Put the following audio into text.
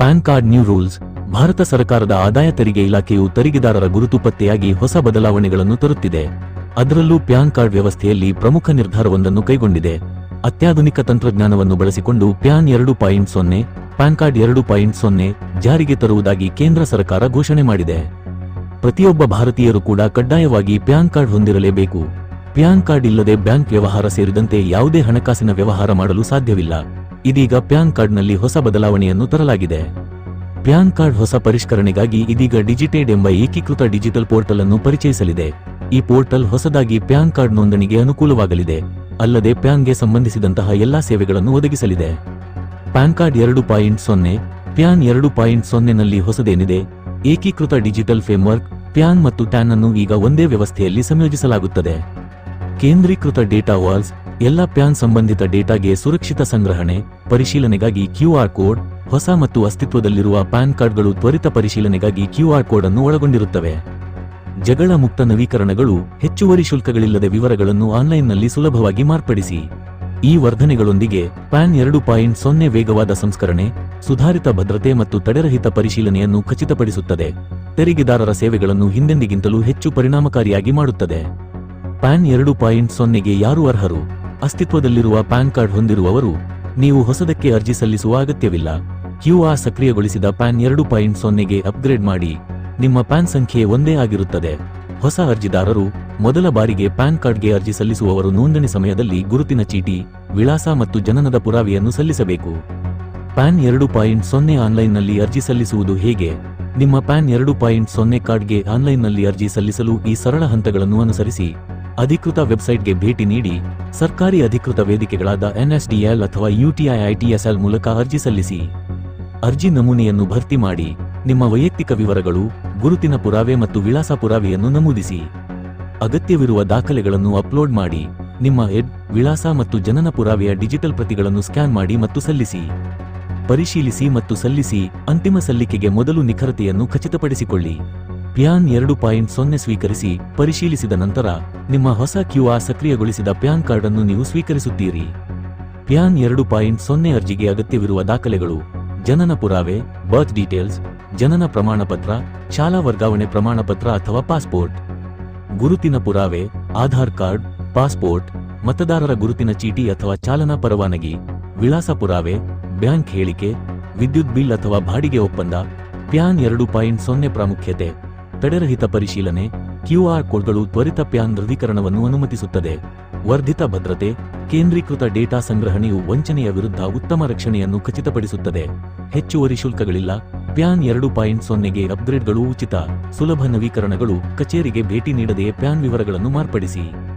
PAN card new rules, Bharat ಸರ್ಕಾರದ ಆದಾಯ ತೆರಿಗೆ ಇಲಾಖೆಯು ತೆರಿಗೆದಾರರ ಗುರುತು ಪತ್ತೆಯಾಗಿ ಹೊಸ ಬದಲಾವಣೆಗಳನ್ನು ತರುತ್ತಿದೆ. ಅದರಲ್ಲೂ ಪ್ಯಾನ್ ಕಾರ್ಡ್ ವ್ಯವಸ್ಥೆಯಲ್ಲಿ ಪ್ರಮುಖ ನಿರ್ಧಾರವೊಂದನ್ನು ಕೈಗೊಂಡಿದೆ. ಅತ್ಯಾಧುನಿಕ ತಂತ್ರಜ್ಞಾನವನ್ನು ಬಳಸಿಕೊಂಡು ಪ್ಯಾನ್ ಎರಡು ಪಾಯಿಂಟ್ ಸೊನ್ನೆ, ಪ್ಯಾನ್ ಕಾರ್ಡ್ ಎರಡು ಪಾಯಿಂಟ್ ಸೊನ್ನೆ ಜಾರಿಗೆ ತರುವುದಾಗಿ ಕೇಂದ್ರ ಸರ್ಕಾರ ಘೋಷಣೆ ಮಾಡಿದೆ. ಪ್ರತಿಯೊಬ್ಬ ಭಾರತೀಯರು ಕೂಡ ಕಡ್ಡಾಯವಾಗಿ ಪ್ಯಾನ್ ಕಾರ್ಡ್ ಹೊಂದಿರಲೇಬೇಕು. ಪ್ಯಾನ್ ಕಾರ್ಡ್ ಇಲ್ಲದೆ ಬ್ಯಾಂಕ್ ವ್ಯವಹಾರ ಸೇರಿದಂತೆ ಯಾವುದೇ ಹಣಕಾಸಿನ ವ್ಯವಹಾರ ಮಾಡಲು ಸಾಧ್ಯವಿಲ್ಲ. ಇದೀಗ ಪ್ಯಾನ್ ಕಾರ್ಡ್ನಲ್ಲಿ ಹೊಸ ಬದಲಾವಣೆಯನ್ನು ತರಲಾಗಿದೆ. ಪ್ಯಾನ್ ಕಾರ್ಡ್ ಹೊಸ ಪರಿಷ್ಕರಣೆಗಾಗಿ ಇದೀಗ ಡಿಜಿಟೇಡ್ ಎಂಬ ಏಕೀಕೃತ ಡಿಜಿಟಲ್ ಪೋರ್ಟಲ್ ಅನ್ನು ಪರಿಚಯಿಸಲಿದೆ. ಈ ಪೋರ್ಟಲ್ ಹೊಸದಾಗಿ ಪ್ಯಾನ್ ಕಾರ್ಡ್ ನೋಂದಣಿಗೆ ಅನುಕೂಲವಾಗಲಿದೆ. ಅಲ್ಲದೆ ಪ್ಯಾನ್ಗೆ ಸಂಬಂಧಿಸಿದಂತಹ ಎಲ್ಲಾ ಸೇವೆಗಳನ್ನು ಒದಗಿಸಲಿದೆ. ಪ್ಯಾನ್ ಕಾರ್ಡ್ ಎರಡು ಪಾಯಿಂಟ್ ಸೊನ್ನೆ, ಪ್ಯಾನ್ ಎರಡು ಪಾಯಿಂಟ್ ಸೊನ್ನೆನಲ್ಲಿ ಹೊಸದೇನಿದೆ. ಏಕೀಕೃತ ಡಿಜಿಟಲ್ ಫ್ರೇಮ್ವರ್ಕ್, ಪ್ಯಾನ್ ಮತ್ತು ಟ್ಯಾನ್ ಅನ್ನು ಈಗ ಒಂದೇ ವ್ಯವಸ್ಥೆಯಲ್ಲಿ ಸಂಯೋಜಿಸಲಾಗುತ್ತದೆ. ಕೇಂದ್ರೀಕೃತ ಡೇಟಾ ವಾಲ್ಸ್ ಎಲ್ಲ ಪ್ಯಾನ್ ಸಂಬಂಧಿತ ಡೇಟಾಗೆ ಸುರಕ್ಷಿತ ಸಂಗ್ರಹಣೆ, ಪರಿಶೀಲನೆಗಾಗಿ ಕ್ಯೂಆರ್ ಕೋಡ್, ಹೊಸ ಮತ್ತು ಅಸ್ತಿತ್ವದಲ್ಲಿರುವ ಪ್ಯಾನ್ ಕಾರ್ಡ್ಗಳು ತ್ವರಿತ ಪರಿಶೀಲನೆಗಾಗಿ ಕ್ಯೂಆರ್ ಕೋಡ್ ಅನ್ನು ಒಳಗೊಂಡಿರುತ್ತವೆ. ಜಗಳ ಮುಕ್ತ ನವೀಕರಣಗಳು, ಹೆಚ್ಚುವರಿ ಶುಲ್ಕಗಳಿಲ್ಲದೆ ವಿವರಗಳನ್ನು ಆನ್ಲೈನ್ನಲ್ಲಿ ಸುಲಭವಾಗಿ ಮಾರ್ಪಡಿಸಿ. ಈ ವರ್ಧನೆಗಳೊಂದಿಗೆ ಪ್ಯಾನ್ ಎರಡು ಪಾಯಿಂಟ್ ಸೊನ್ನೆ ವೇಗವಾದ ಸಂಸ್ಕರಣೆ, ಸುಧಾರಿತ ಭದ್ರತೆ ಮತ್ತು ತಡೆರಹಿತ ಪರಿಶೀಲನೆಯನ್ನು ಖಚಿತಪಡಿಸುತ್ತದೆ. ತೆರಿಗೆದಾರರ ಸೇವೆಗಳನ್ನು ಹಿಂದೆಂದಿಗಿಂತಲೂ ಹೆಚ್ಚು ಪರಿಣಾಮಕಾರಿಯಾಗಿ ಮಾಡುತ್ತದೆ. ಪ್ಯಾನ್ ಎರಡು ಪಾಯಿಂಟ್ ಸೊನ್ನೆಗೆ ಯಾರು ಅರ್ಹರು? ಅಸ್ತಿತ್ವದಲ್ಲಿರುವ ಪ್ಯಾನ್ ಕಾರ್ಡ್ ಹೊಂದಿರುವವರು ನೀವು ಹೊಸದಕ್ಕೆ ಅರ್ಜಿ ಸಲ್ಲಿಸುವ ಅಗತ್ಯವಿಲ್ಲ. ಕ್ಯೂಆರ್ ಸಕ್ರಿಯಗೊಳಿಸಿದ ಪ್ಯಾನ್ ಎರಡು ಪಾಯಿಂಟ್ ಸೊನ್ನೆಗೆ ಅಪ್ಗ್ರೇಡ್ ಮಾಡಿ. ನಿಮ್ಮ ಪ್ಯಾನ್ ಸಂಖ್ಯೆ ಒಂದೇ ಆಗಿರುತ್ತದೆ. ಹೊಸ ಅರ್ಜಿದಾರರು ಮೊದಲ ಬಾರಿಗೆ ಪ್ಯಾನ್ ಕಾರ್ಡ್ಗೆ ಅರ್ಜಿ ಸಲ್ಲಿಸುವವರು ನೋಂದಣಿ ಸಮಯದಲ್ಲಿ ಗುರುತಿನ ಚೀಟಿ, ವಿಳಾಸ ಮತ್ತು ಜನನದ ಪುರಾವೆಯನ್ನು ಸಲ್ಲಿಸಬೇಕು. ಪ್ಯಾನ್ ಎರಡು ಪಾಯಿಂಟ್ ಸೊನ್ನೆ ಆನ್ಲೈನ್ನಲ್ಲಿ ಅರ್ಜಿ ಸಲ್ಲಿಸುವುದು ಹೇಗೆ? ನಿಮ್ಮ ಪ್ಯಾನ್ ಎರಡು ಪಾಯಿಂಟ್ ಸೊನ್ನೆ ಕಾರ್ಡ್ಗೆ ಆನ್ಲೈನ್ನಲ್ಲಿ ಅರ್ಜಿ ಸಲ್ಲಿಸಲು ಈ ಸರಳ ಹಂತಗಳನ್ನು ಅನುಸರಿಸಿ. ಅಧಿಕೃತ ವೆಬ್ಸೈಟ್ಗೆ ಭೇಟಿ ನೀಡಿ ಸರ್ಕಾರಿ ಅಧಿಕೃತ ವೇದಿಕೆಗಳಾದ ಎನ್ಎಸ್ಡಿಎಲ್ ಅಥವಾ ಯುಟಿಐಐಟಿಎಸ್ಎಲ್ ಮೂಲಕ ಅರ್ಜಿ ಸಲ್ಲಿಸಿ. ಅರ್ಜಿ ನಮೂನೆಯನ್ನು ಭರ್ತಿ ಮಾಡಿ ನಿಮ್ಮ ವೈಯಕ್ತಿಕ ವಿವರಗಳು, ಗುರುತಿನ ಪುರಾವೆ ಮತ್ತು ವಿಳಾಸ ಪುರಾವೆಯನ್ನು ನಮೂದಿಸಿ. ಅಗತ್ಯವಿರುವ ದಾಖಲೆಗಳನ್ನು ಅಪ್ಲೋಡ್ ಮಾಡಿ ನಿಮ್ಮ ಎಡ್, ವಿಳಾಸ ಮತ್ತು ಜನನ ಪುರಾವೆಯ ಡಿಜಿಟಲ್ ಪ್ರತಿಗಳನ್ನು ಸ್ಕ್ಯಾನ್ ಮಾಡಿ ಮತ್ತು ಸಲ್ಲಿಸಿ. ಪರಿಶೀಲಿಸಿ ಮತ್ತು ಸಲ್ಲಿಸಿ ಅಂತಿಮ ಸಲ್ಲಿಕೆಗೆ ಮೊದಲು ನಿಖರತೆಯನ್ನು ಖಚಿತಪಡಿಸಿಕೊಳ್ಳಿ. ಪ್ಯಾನ್ ಎರಡು ಪಾಯಿಂಟ್ ಸೊನ್ನೆ ಸ್ವೀಕರಿಸಿ ಪರಿಶೀಲಿಸಿದ ನಂತರ ನಿಮ್ಮ ಹೊಸ ಕ್ಯೂಆರ್ ಸಕ್ರಿಯಗೊಳಿಸಿದ ಪ್ಯಾನ್ ಕಾರ್ಡ್ ಅನ್ನು ನೀವು ಸ್ವೀಕರಿಸುತ್ತೀರಿ. ಪ್ಯಾನ್ ಎರಡು ಪಾಯಿಂಟ್ ಸೊನ್ನೆ ಅರ್ಜಿಗೆ ಅಗತ್ಯವಿರುವ ದಾಖಲೆಗಳು, ಜನನ ಪುರಾವೆ ಬರ್ತ್ ಡೀಟೇಲ್ಸ್ ಜನನ ಪ್ರಮಾಣಪತ್ರ, ಶಾಲಾ ವರ್ಗಾವಣೆ ಪ್ರಮಾಣಪತ್ರ ಅಥವಾ ಪಾಸ್ಪೋರ್ಟ್. ಗುರುತಿನ ಪುರಾವೆ, ಆಧಾರ್ ಕಾರ್ಡ್, ಪಾಸ್ಪೋರ್ಟ್, ಮತದಾರರ ಗುರುತಿನ ಚೀಟಿ ಅಥವಾ ಚಾಲನಾ ಪರವಾನಗಿ, ವಿಳಾಸ ಪುರಾವೆ, ಬ್ಯಾಂಕ್ ಹೇಳಿಕೆ, ವಿದ್ಯುತ್ ಬಿಲ್ ಅಥವಾ ಬಾಡಿಗೆ ಒಪ್ಪಂದ, ಪ್ಯಾನ್ ಎರಡು ಪಾಯಿಂಟ್ ಸೊನ್ನೆ ಪ್ರಾಮುಖ್ಯತೆ. ತಡೆರಹಿತ ಪರಿಶೀಲನೆ ಕ್ಯೂಆರ್ ಕೋಡ್ಗಳು ತ್ವರಿತ ಪ್ಯಾನ್ ದೃಢೀಕರಣವನ್ನು ಅನುಮತಿಸುತ್ತದೆ. ವರ್ಧಿತ ಭದ್ರತೆ, ಕೇಂದ್ರೀಕೃತ ಡೇಟಾ ಸಂಗ್ರಹಣೆಯು ವಂಚನೆಯ ವಿರುದ್ಧ ಉತ್ತಮ ರಕ್ಷಣೆಯನ್ನು ಖಚಿತಪಡಿಸುತ್ತದೆ. ಹೆಚ್ಚುವರಿ ಶುಲ್ಕಗಳಿಲ್ಲ. ಪ್ಯಾನ್ ಎರಡು ಪಾಯಿಂಟ್ ಸೊನ್ನೆಗೆ ಅಪ್ಗ್ರೇಡ್ಗಳು ಉಚಿತ. ಸುಲಭ ನವೀಕರಣಗಳು ಕಚೇರಿಗೆ ಭೇಟಿ ನೀಡದೆಯೇ ಪ್ಯಾನ್ ವಿವರಗಳನ್ನು ಮಾರ್ಪಡಿಸಿ.